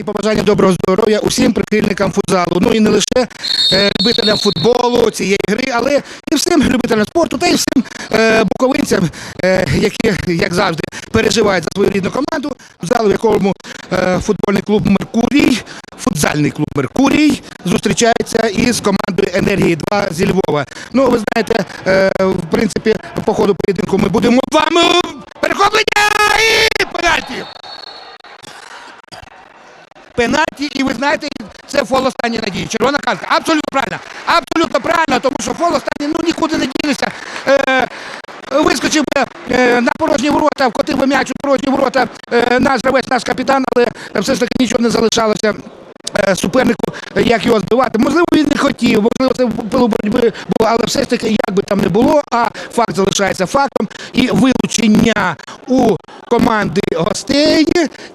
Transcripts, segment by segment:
І побажання доброго здоров'я усім прихильникам футзалу. Ну і не лише е, любителям футболу, цієї гри, але і всім любителям спорту, та й всім е, буковинцям, е, які, як завжди, переживають за свою рідну команду, в залу, в якому е, футбольний клуб Меркурій, футзальний клуб Меркурій зустрічається із командою Енергії 2 зі Львова. Ну, ви знаєте, е, в принципі, по ходу поєдинку ми будемо вам е, перехоплення і пенальті пенальті, і ви знаєте, це фол останньої надії. Червона картка. Абсолютно правильно. Абсолютно правильно, тому що фол останній, ну нікуди не дінешся. Е, вискочив би е, на порожні ворота, вкотив би м'яч у порожні ворота е, наш гравець, наш капітан, але все ж таки нічого не залишалося. е, Супернику, як його збивати. Можливо, він не хотів, можливо, це було боротьби але все ж таки, як би там не було, а факт залишається фактом. І вилучення у команди гостей.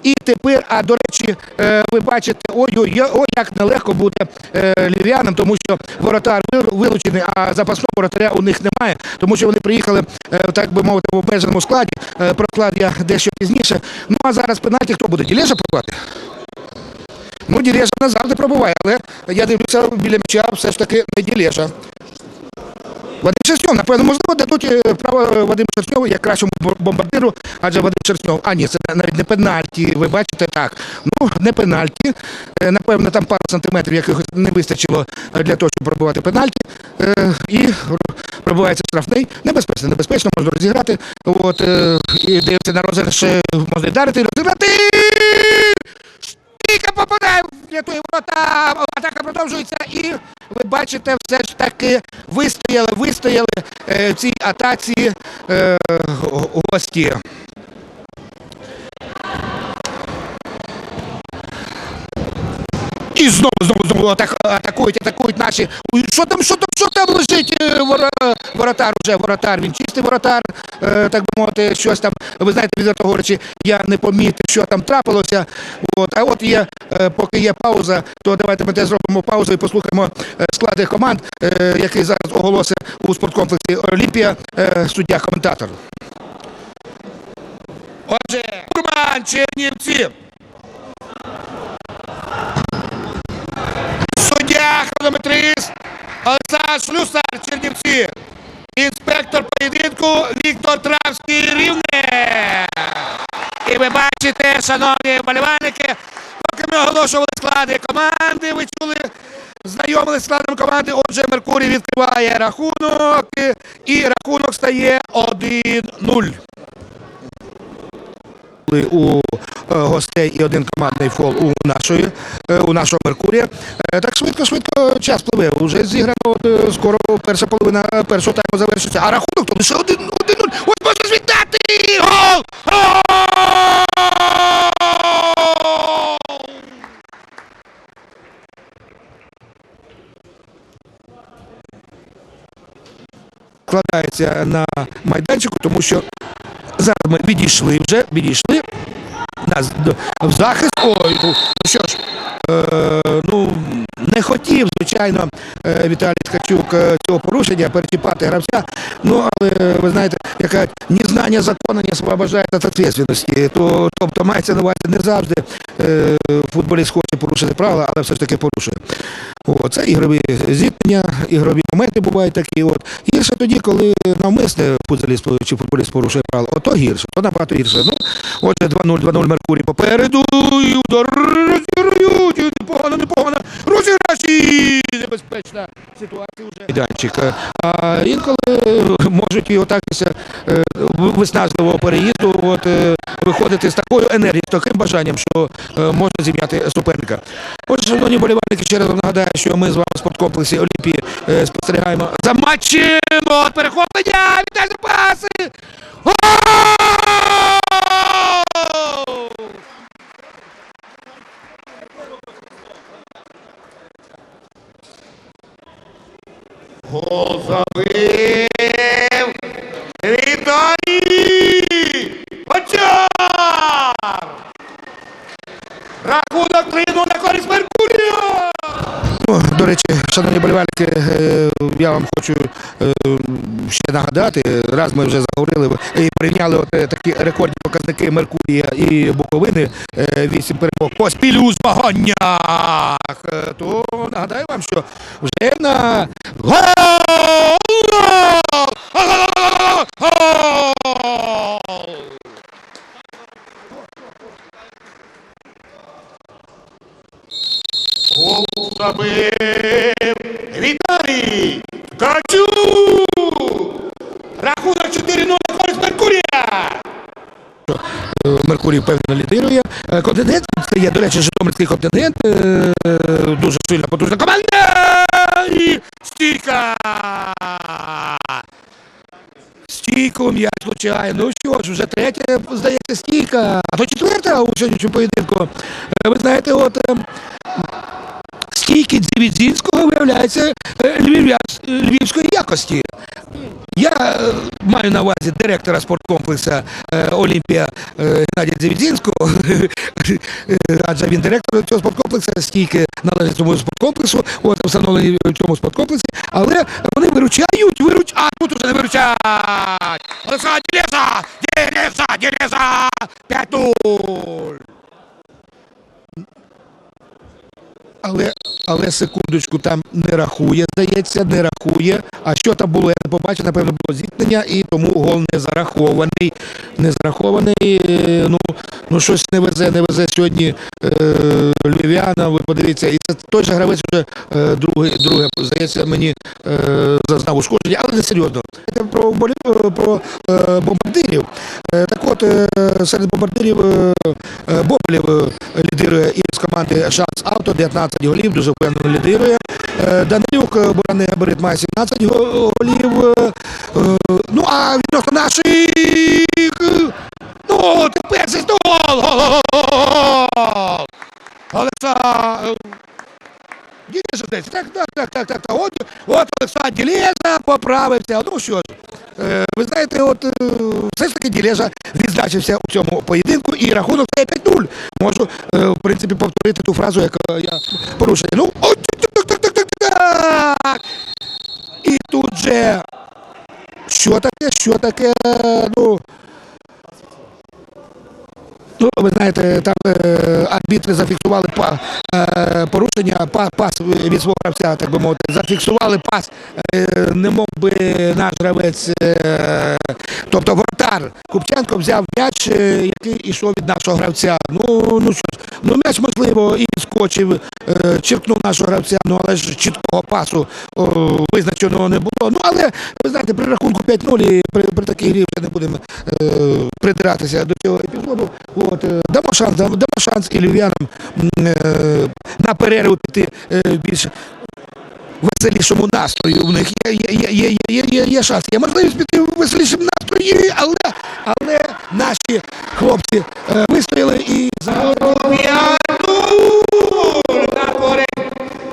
І тепер, а до речі, е, ви бачите, ой-ой, ой, як нелегко буде е, львів'янам, тому що воротар вилучений, а запасного воротаря у них немає, тому що вони приїхали, е, так би мовити, в обмеженому складі. Про склад я дещо пізніше. Ну а зараз пенальті хто буде? Ділежа пробувати? Ну, Ділежа не завжди пробуває, але я дивлюся біля м'яча все ж таки не Ділежа. Вадим Шерстньов, напевно, можливо, дадуть е, право Вадиму Шерстньову як кращому бомбардиру, адже Вадим Шерстньов, а ні, це навіть не пенальті, ви бачите, так. Ну, не пенальті. Е, Напевно, там пару сантиметрів якихось не вистачило для того, щоб пробувати пенальті. Е, І пробувається штрафний. Небезпечно, небезпечно, можна розіграти. От, і дивиться на розіграш, можна вдарити, розіграти. Стійка попадає, рятує ворота, атака продовжується і ви бачите, все ж таки вистояли, вистояли е, цій атаці е, гості. І знову, знову, знову атак, атакують, атакують наші. Що там, що там, що там лежить? е, воротар уже, воротар. Він чистий воротар, е, так би мовити, щось там. Ви знаєте, відверто говорячи, я не помітив, що там трапилося. От, а от є, е, поки є пауза, то давайте ми теж зробимо паузу і послухаємо склади команд, який зараз оголосив у спорткомплексі Олімпія, е, суддя-коментатор. Отже, Курман, Чернівці. Хронометрист Олександр Шлюсар, Чернівці. Інспектор поєдинку Віктор Травський Рівне. І ви бачите, шановні вболівальники, поки ми оголошували склади команди, ви чули, знайомились з складом команди. Отже, Меркурій відкриває рахунок, і рахунок стає 1-0 були у е, гостей і один командний фол у нашої е, у нашого Меркурія. Е, Так швидко, швидко час пливе. Уже зіграно скоро перша половина першого тайму завершиться. А рахунок то лише один один нуль. Ось можна звітати! Гол! Складається на майданчику, тому що зараз ми відійшли вже, відійшли нас в захист. Ой, ну що ж, е, ну не хотів, звичайно, е, Віталій Ткачук е, цього порушення перечіпати гравця. Ну, але ви знаєте, яка незнання закону не освобождає від відповідальності. То, тобто мається на увазі не завжди е, футболіст хоче порушити правила, але все ж таки порушує. Це ігрові зіткнення, ігрові моменти бувають такі. От. Гірше тоді, коли навмисне футболіст чи футболіст порушує правила, ото гірше, то набагато гірше. Ну, отже, 2-0, 2-0 Меркурій попереду. І удар розіграють. І Непогано, непогано. Розіграш і небезпечна ситуація вже. Майданчик. А інколи е, можуть і отак після е, виснажливого переїзду от, е, виходити з такою енергією, з таким бажанням, що е, можна зім'яти суперника. Отже, шановні болівальники, ще раз нагадаю, що ми з вами в спорткомплексі Олімпії е, спостерігаємо за матчем от перехоплення, вітальні паси! Гол! Гол забив! Віталій! Рахунок 3 на користь Меркурія! Ну, до речі, шановні болівальники, е, я вам хочу е, ще нагадати, раз ми вже заговорили і порівняли от е, такі рекордні показники Меркурія і Буковини, вісім перемог поспіль у змаганнях. То нагадаю вам, що вже на! Гол! Гол забив Віталій Качук! Рахунок 4-0 на користь Меркурія! Меркурій певно лідирує. Е, Контингент це є, до речі, Житомирський контингент. е, Дуже сильна потужна команда. І стійка! Стійку м'яч влучає. Ну що ж, вже третя, здається, стійка. А то четверта у сьогоднішньому поєдинку. Е, Ви знаєте, от стійки Дзівідзінського виявляється е, львівської якості. Я е, маю на увазі директора спорткомплексу е, Олімпія Геннадія Дзівідзінського, Е, адже він директор цього спорткомплексу, стійки належать цьому спорткомплексу, от встановлені в цьому спорткомплексі, але вони виручають, вируч, а тут уже не виручають. Олександр Ділеза! Ділеза! Ділеза! 5-0! Але, але секундочку, там не рахує, здається, не рахує. А що там було? Я не побачив, напевно, було зіткнення, і тому гол не зарахований. Не зарахований. е, Ну, ну щось не везе, не везе сьогодні е, Львів'яна. Ви подивіться, і це той же гравець вже е, другий, друге, здається, мені е, зазнав ушкодження, але не серйозно. Це про, болі- про е, бомбардирів. Е, так от, е, серед бомбардирів е, е, Боболєв е, лідирує і з команди Шанс Авто, 19 голів, дуже впевнено лідирує. Е, Данилюк, е, Габарит має 17 голів. е, е, Ну, а відносно наших, е, ну, тепер це гол! Гол! Гол! Олександр! Ділеза десь. Так, так, так, так, так. От, от Олександр Ділеза поправився. Ну що ж, е, ви знаєте, от е, все ж таки Ділеза відзначився у цьому поєдинку і рахунок стає 5-0. Можу, е, в принципі, повторити ту фразу, яку я порушив. Ну, от, так, так, так, так, так. І тут же, що таке, що таке, Ну, Tu ви знаєте, там е, арбітри зафіксували е, порушення, пас від свого гравця, так би мовити, зафіксували пас, е, не мов би наш гравець, тобто воротар Купченко взяв м'яч, який ішов від нашого гравця. Ну, ну що ж, ну м'яч можливо і відскочив, е, черкнув нашого гравця, ну але ж чіткого пасу визначеного не було. Ну але ви знаєте, при рахунку 5-0 і при, при такій грі вже не будемо придиратися до цього епізоду. От, дамо шанс, дамо, шанс і львів'янам е, на перерву піти е, більш веселішому настрою. У них є, є, є, є, є, є, шанс. Є можливість піти в веселішому настрої, але, але наші хлопці е, вистояли і за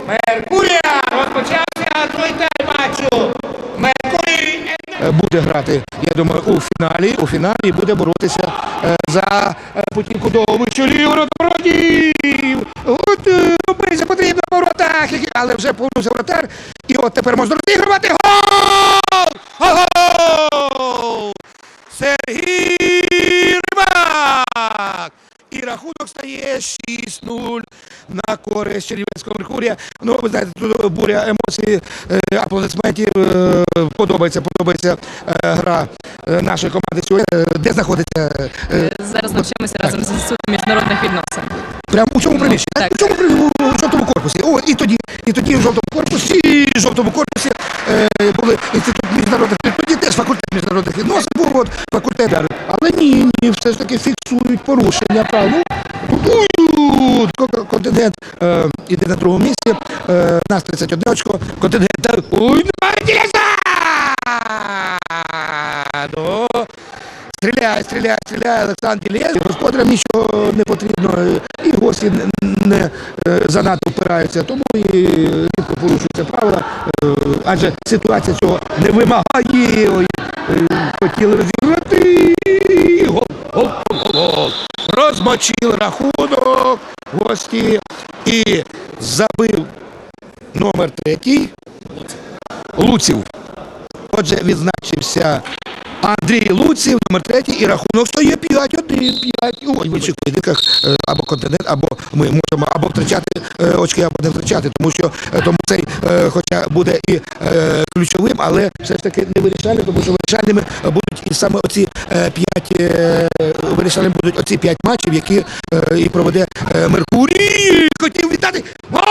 Меркурія розпочався тайм матчу. Меркурій е, буде грати, я думаю, у фіналі. У фіналі буде боротися е, за е, путівку до ліги воротів. От е, робиться потрібно по воротах, але вже повернувся воротар. І от тепер можна розігрувати гол! Гол! Сергій Рибак! І рахунок стає 6-0 на користь Чернівецького Меркурія. Ну, ви знаєте, тут буря емоцій, е, аплодисментів. е, Подобається, подобається е, гра е, нашої команди сьогодні. Е, Де знаходиться? е, Зараз навчаємося разом з інститутом міжнародних відносин. Прямо у цьому приміщенні. так. У цьому у, жовтому корпусі. О, і тоді, і тоді в жовтому корпусі, і в жовтому корпусі е, були інститут міжнародних тоді теж факультет міжнародних відносин був от, факультет. Але ні, ні, все ж таки фіксують порушення прав. Контингент е, іде на другому місці. Е, нас 31 очко. Контингент. Ну, Стріляє, стріляє, стріляє Олександр Ділєв. Господарям нічого не потрібно. І гості не, е, занадто впираються, тому і рідко порушуються правила. Е, Адже ситуація цього не вимагає. Ой, е, Хотіли розіграти. Гол, гол, гол, гол. Розмочили рахунок гості і забив номер третій. Луців. Отже, відзначився Андрій Луців, номер третій, і рахунок стає 5-1. 5. Ой, в інших поєдинках е, або континент, або ми можемо або втрачати е, очки, або не втрачати, тому що е, тому цей, хоча буде і ключовим, але все ж таки не вирішальним, тому що вирішальними будуть і саме оці п'ять вирішальними будуть оці п'ять матчів, які і проведе Меркурій. Хотів вітати. Гол!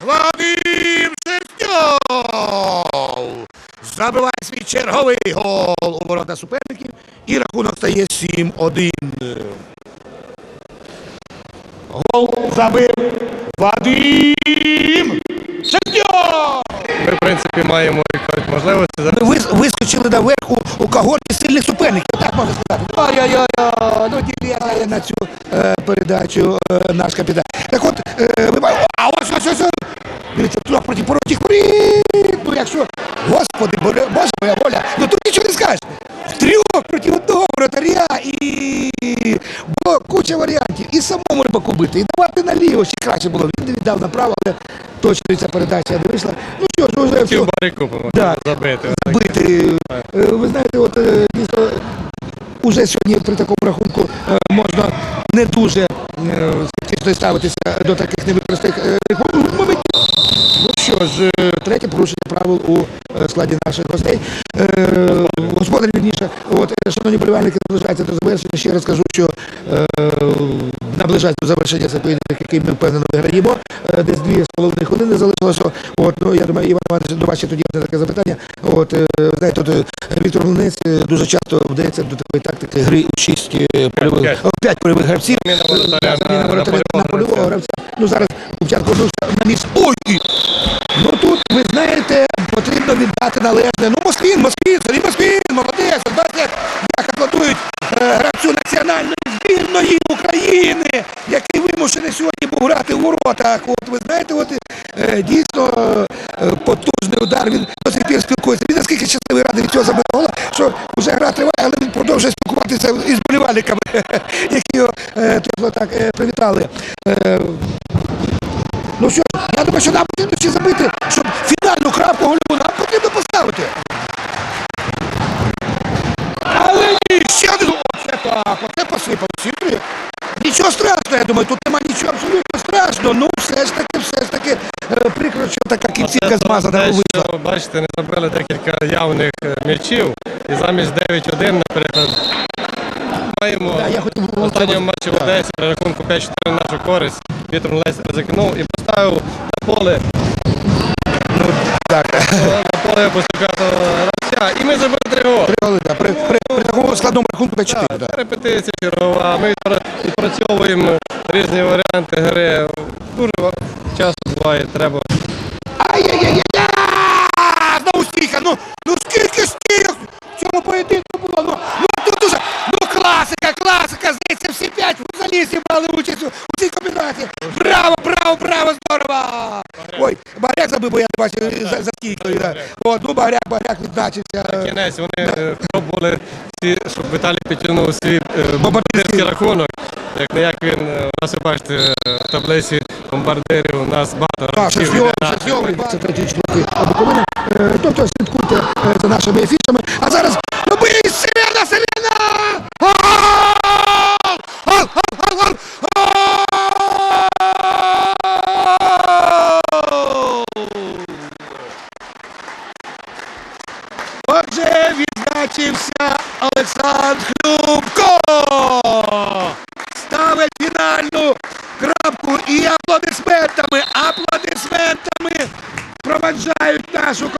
Вадим Шерстьов забиває свій черговий гол у ворота суперників і рахунок стає 7-1. Гол забив Вадим Шерстьов! Ми, в принципі, маємо як кажуть, можливості. Ми вис- вискочили наверху у когорті сильних суперників, так можна сказати. Ой-ой-ой, ну ділянає на цю е, передачу е, наш капітан. Так от, е, ви бачите, а ось ось ось. ось. Дивіться, туди проти порожніх воріт. Ну господи, Боже, моя воля, ну тут нічого не скажеш. В трьох проти одного вратаря і було куча варіантів. І самому рибаку бити, і давати наліво ще краще було. Він не віддав направо, але точно ця передача не вийшла. Ну що ж, вже все Да. забити. Отак. бити. Е, Ви знаєте, от е, дійсно уже сьогодні при такому рахунку е, можна не дуже скептично ставитися до таких невикористаних е, моментів. Ну що ж, третє порушення правил у складі наших гостей. Е, Господар вірніше, от, е, шановні болівальники, наближається до завершення. Ще раз кажу, що е, наближається до завершення цей поєдинок, який ми впевнено виграємо. Е, Десь дві з половиною хвилини залишилося. От, ну, я думаю, Іван Іванович, до вас ще тоді таке запитання. От, е, знаєте, е, Віктор Млинець е, дуже часто вдається до такої тактики гри у шість е, польових, П'ять. о, п'ять польових гравців. Заміна воротаря на- польового гравця. Ну зараз Купченко на місце. Ой! Ну тут, ви знаєте, потрібно віддати належне. Ну, Москвін, Москвін, Сергій Москвін, молодець, бачите, як аплодують е, гравцю національної збірної України, який вимушений сьогодні був грати у воротах. От ви знаєте, от е, дійсно е, потужний удар. Він до сих пір спілкується. Він наскільки щасливий радий від цього забитого гола, що вже гра триває, але він продовжує спілкуватися із болівальниками, які його тепло так привітали. Ну що, я думаю, що нам потрібно ще забити, щоб фінальну крапку голю нам потрібно поставити. Але ні, ще один. Оце так, оце посипав цифри. Нічого страшного, я думаю, тут нема нічого абсолютно страшного. Ну, все ж таки, все ж таки, е, прикро, що така кінцівка змазана вийшла. що, Бачите, не забили декілька явних е, м'ячів. І замість 9-1, наприклад, маємо Да, я хотів в останньому матчі в Одесі при рахунку 5-4 на нашу користь. Вітер Лесь ризикнув і поставив на поле Так, на поле поступятого І ми забили три голи. три голи, да, при, при, при такому складному рахунку 5-4. Так, це репетиція чергова. Ми відпра- відпрацьовуємо різні варіанти гри. Дуже часто буває, треба. Ай-яй-яй-яй! Знову стійка! Ну, ну скільки стійок в цьому поєдинку було? Ну, ну тут уже, ну класика, класика, здається, всі п'ять футболістів брали участь у, цій комбінації. Браво, браво, браво, Забив, бо я не бачив за, за стійкою. Да. От, ну Багряк, Багряк відзначився. Кінець вони е, пробували всі, щоб Віталій підтягнув свій е, Бомбардирський. рахунок. Як не як він, е, у нас ви бачите, е, в таблиці бомбардирів у нас багато Так, гравців. Шерстьовий, іде. Шерстьовий, це третій чоловік Буковина. Е, Тобто слідкуйте е, за нашими ефішами. А зараз ну бий, Селена, Селена! Гол! Гол, гол, гол, гол! Гол! Отже, відзначився Олександр Хлюбко! Ставить фінальну крапку і аплодисментами, аплодисментами проваджають нашу